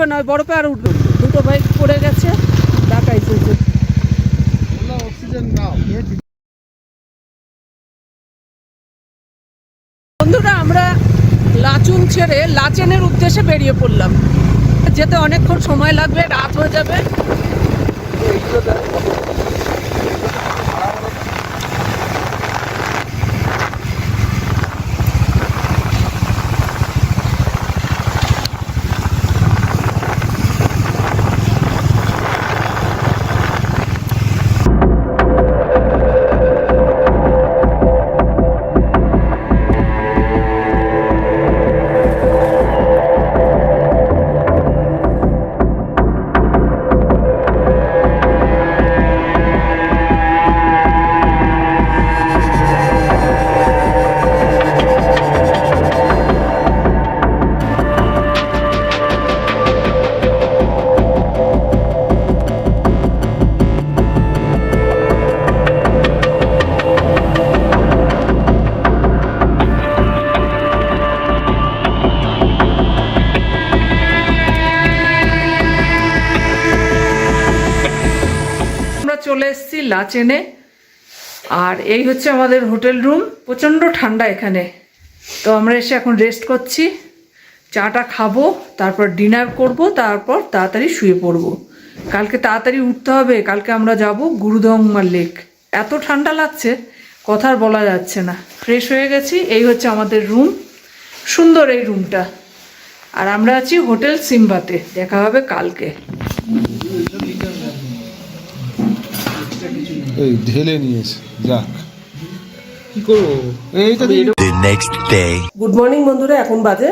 উঠবে না পায়ে আর উঠবে দুটো বাইক পড়ে গেছে ডাকাইছে যে। বন্ধুরা, আমরা লাচুন ছেড়ে লাচেনের উদ্দেশ্যে বেরিয়ে পড়লাম। যেতে অনেকক্ষণ সময় লাগবে, রাত হয়ে যাবে। লাচেনে আর এই হচ্ছে আমাদের হোটেল রুম। প্রচণ্ড ঠান্ডা এখানে। তো আমরা এসে এখন রেস্ট করছি। চাটা খাব, তারপর ডিনার করব, তারপর তাড়াতাড়ি শুয়ে পড়ব। কালকে তাড়াতাড়ি উঠতে হবে, কালকে আমরা যাব গুরুদংমা লেক এত ঠান্ডা লাগছে কথার বলা যাচ্ছে না। ফ্রেশ হয়ে গেছি, এই হচ্ছে আমাদের রুম সুন্দর এই রুমটা আর আমরা আছি হোটেল সিম্বাতে, দেখা হবে কালকে। এই ঢেলে নিয়েছে যাক। কি করব? এইটা The next day. Good morning বন্ধুরা এখন বাজে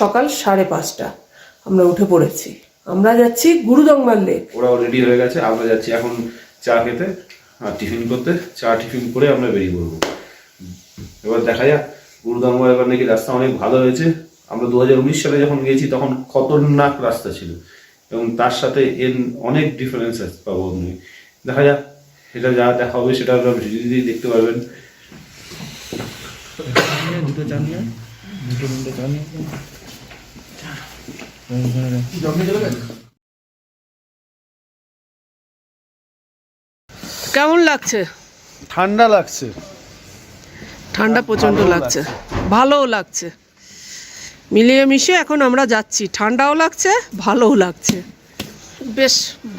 সকাল সাড়ে পাঁচটা। আমরা উঠে পড়েছি। আমরা যাচ্ছি গুরুদংমার লেক। ওরা রেডি হয়ে গেছে আমরা যাচ্ছি এখন চা খেতে আর টিফিন করতে। চা টিফিন করে আমরা বেরিয়ে পড়ব। এবার দেখা যাক গুরুদাঙ্গ এবার নাকি রাস্তা অনেক ভালো হয়েছে। আমরা দু হাজার উনিশ সালে যখন গিয়েছি তখন খতরনাক রাস্তা ছিল। এবং তার সাথে এর অনেক ডিফারেন্স পাবো দেখা যাক সেটা যা দেখা হবে সেটা আপনারা ভিডিওতেই দেখতে পারবেন। দুটো দুটো তিনটে চা কেমন লাগছে? ঠান্ডা লাগছে। ঠান্ডা প্রচণ্ড লাগছে। ভালোও লাগছে। মিলিয়ে মিশে এখন আমরা যাচ্ছি। ঠান্ডাও লাগছে ভালোও লাগছে। বেশ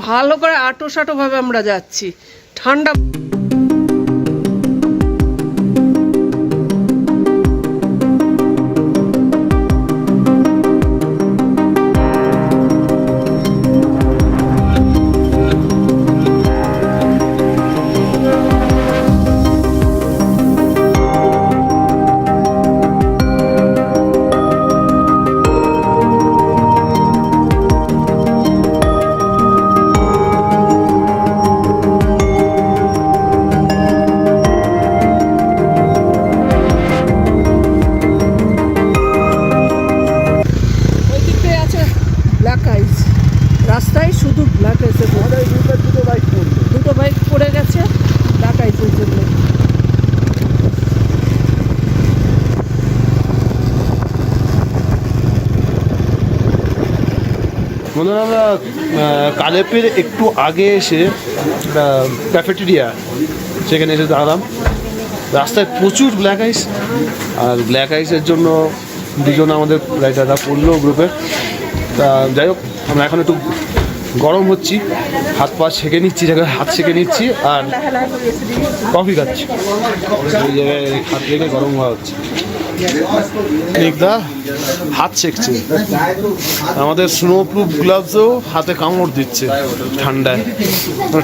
ভালো করে আটো সাটো ভাবে আমরা যাচ্ছি। ঠান্ডা বন্ধুরা আমরা কালেপের একটু আগে এসে ক্যাফেটেরিয়া সেখানে এসে দাঁড়ালাম রাস্তায় প্রচুর ব্ল্যাক আইস আর ব্ল্যাক আইসের জন্য দুজন আমাদের রাইটাররা পড়ল গ্রুপে তা যাই হোক আমরা এখন একটু গরম হচ্ছি হাত পা সেঁকে নিচ্ছি জায়গায় হাত সেঁকে নিচ্ছি আর কফি খাচ্ছি এই জায়গায় হাত লেগে গরম হওয়া হচ্ছে স্নিগ্ধা হাত সেঁকছে আমাদের স্নো প্রুফ গ্লাভসও হাতে কামড় দিচ্ছে ঠান্ডায়।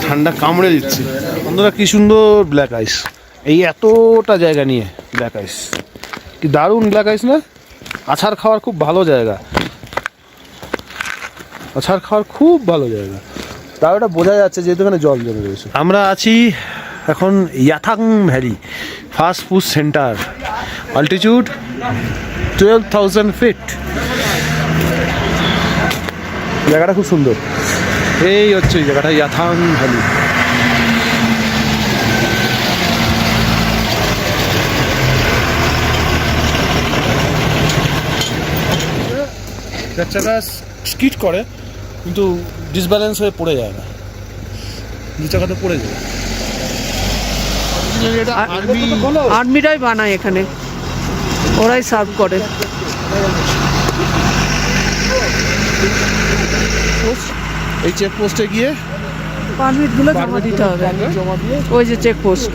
ঠান্ডা কামড়ে দিচ্ছে। বন্ধুরা, কি সুন্দর ব্ল্যাক আইস এই এতটা জায়গা নিয়ে ব্ল্যাক আইস কি দারুণ ব্ল্যাক আইস না? আছাড় খাওয়ার খুব ভালো জায়গা। আছাড় খাওয়ার খুব ভালো জায়গা। তাও এটা বোঝা যাচ্ছে যেহেতু এখানে জল জমে রয়েছে। আমরা আছি এখন Yumthang valley. Fast food centre altitude twelve thousand feet জায়গাটা খুব সুন্দর। এই হচ্ছে এই জায়গাটা ইয়াথাং ভ্যালি। বাচ্চারা স্কিট করে, কিন্তু ডিসব্যালেন্স হয়ে পড়ে যায় না। দু চাকাতে পড়ে যায়। আর্মিরাই বানায় এখানে। ওরাই সার্ভ করে। এই চেক পোস্টে গিয়ে পারমিটগুলো জমা দিতে হবে। ওই যে চেক পোস্ট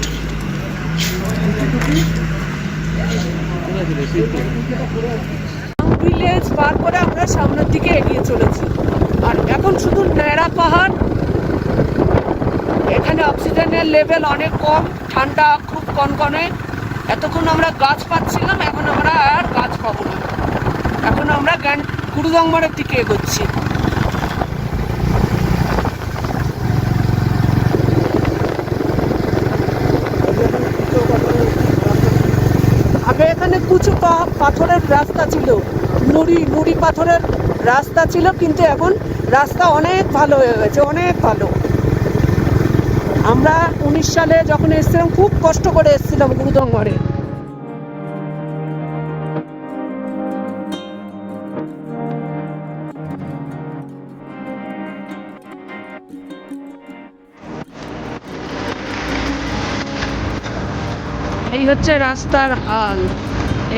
ভিলেজ পার করে আমরা সামনের দিকে এগিয়ে চলেছি। আর এখন শুধু ন্যাড়া পাহাড় এখানে অক্সিজেনের লেভেল অনেক কম, ঠান্ডা খুব কনকনে। এতক্ষণ আমরা গাছ পাচ্ছিলাম, এখন আমরা আর গাছ পাবো না। এখন আমরা গ্যান গুরুদংমারের দিকে এগোচ্ছি। আগে এখানে কুচু পাথরের রাস্তা ছিল। নুড়ি নুড়ি পাথরের রাস্তা ছিল, কিন্তু এখন রাস্তা অনেক ভালো হয়ে গেছে, অনেক ভালো। আমরা উনিশ সালে যখন এসেছিলাম, খুব কষ্ট করে এসেছিলাম গুরুদঙ্গরে এই হচ্ছে রাস্তার হাল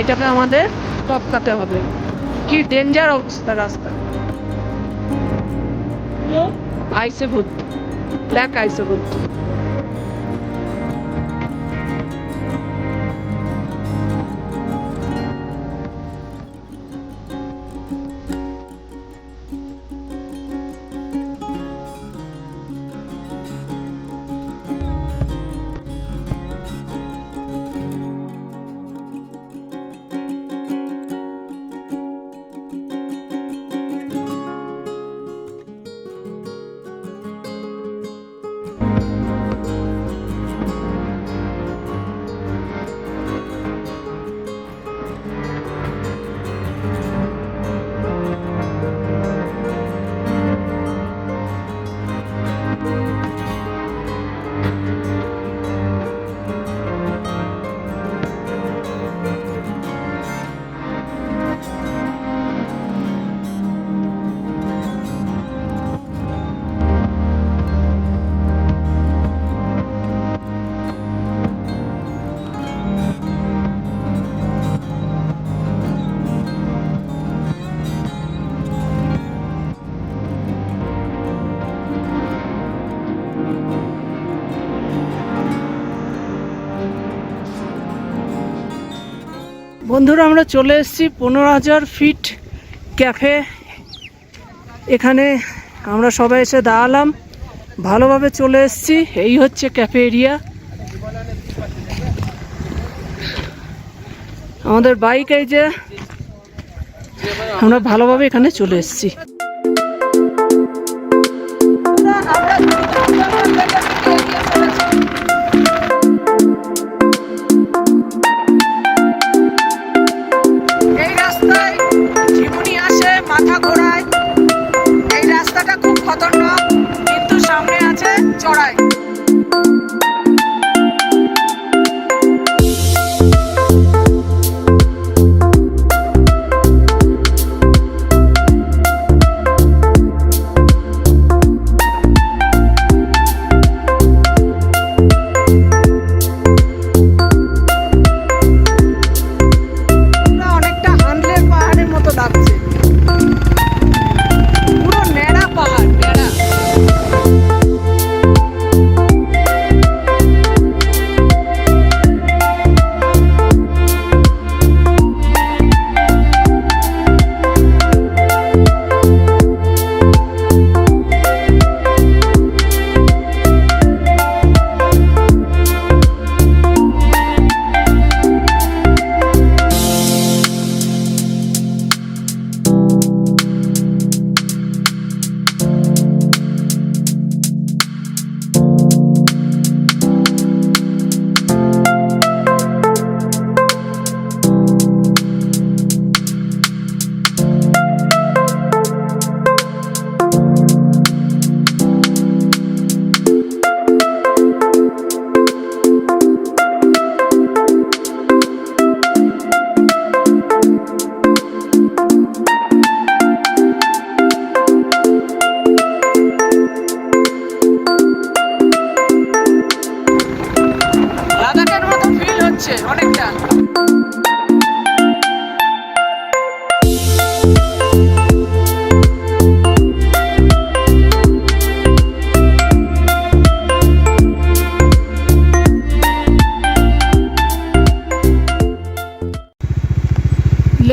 এটাকে আমাদের টপকাতে হবে। কি ডেঞ্জার অবস্থা রাস্তা। আইসে ভর্তি ব্ল্যাক আইসে ভর্তি বন্ধুরা, আমরা চলে এসেছি পনেরো হাজার ফিট ক্যাফে। এখানে আমরা সবাই এসে দাঁড়ালাম। ভালোভাবে চলে এসেছি। এই হচ্ছে ক্যাফে এরিয়া। আমাদের বাইক এই যে, আমরা ভালোভাবে এখানে চলে এসেছি। Thank you.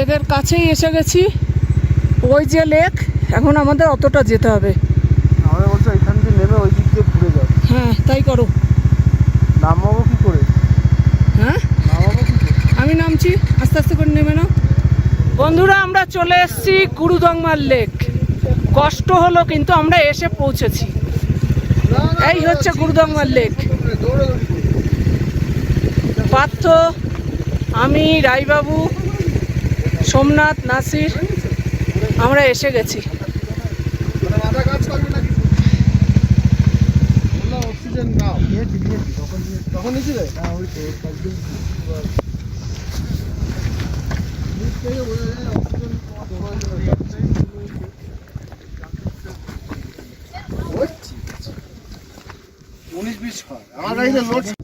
কাছেই এসে গেছি। ওই যে লেক এখন আমাদের অতটা যেতে হবে। আমাদের বলছে এখান থেকে নেমে ওই দিক দিয়ে ঘুরে যাও। হ্যাঁ তাই করো। নামাবো কি করে? হ্যাঁ? নামাবো কি করে? আমি নামছি আস্তে আস্তে করে নেমে নাও। বন্ধুরা আমরা চলে এসেছি গুরুদংমার লেক। কষ্ট হলো কিন্তু আমরা এসে পৌঁছেছি। এই হচ্ছে গুরুদংমার লেক। পার্থ আমি রায়বাবু সোমনাথ নাসির আমরা এসে গেছি। উনিশ বিশ হয়। আমার লোড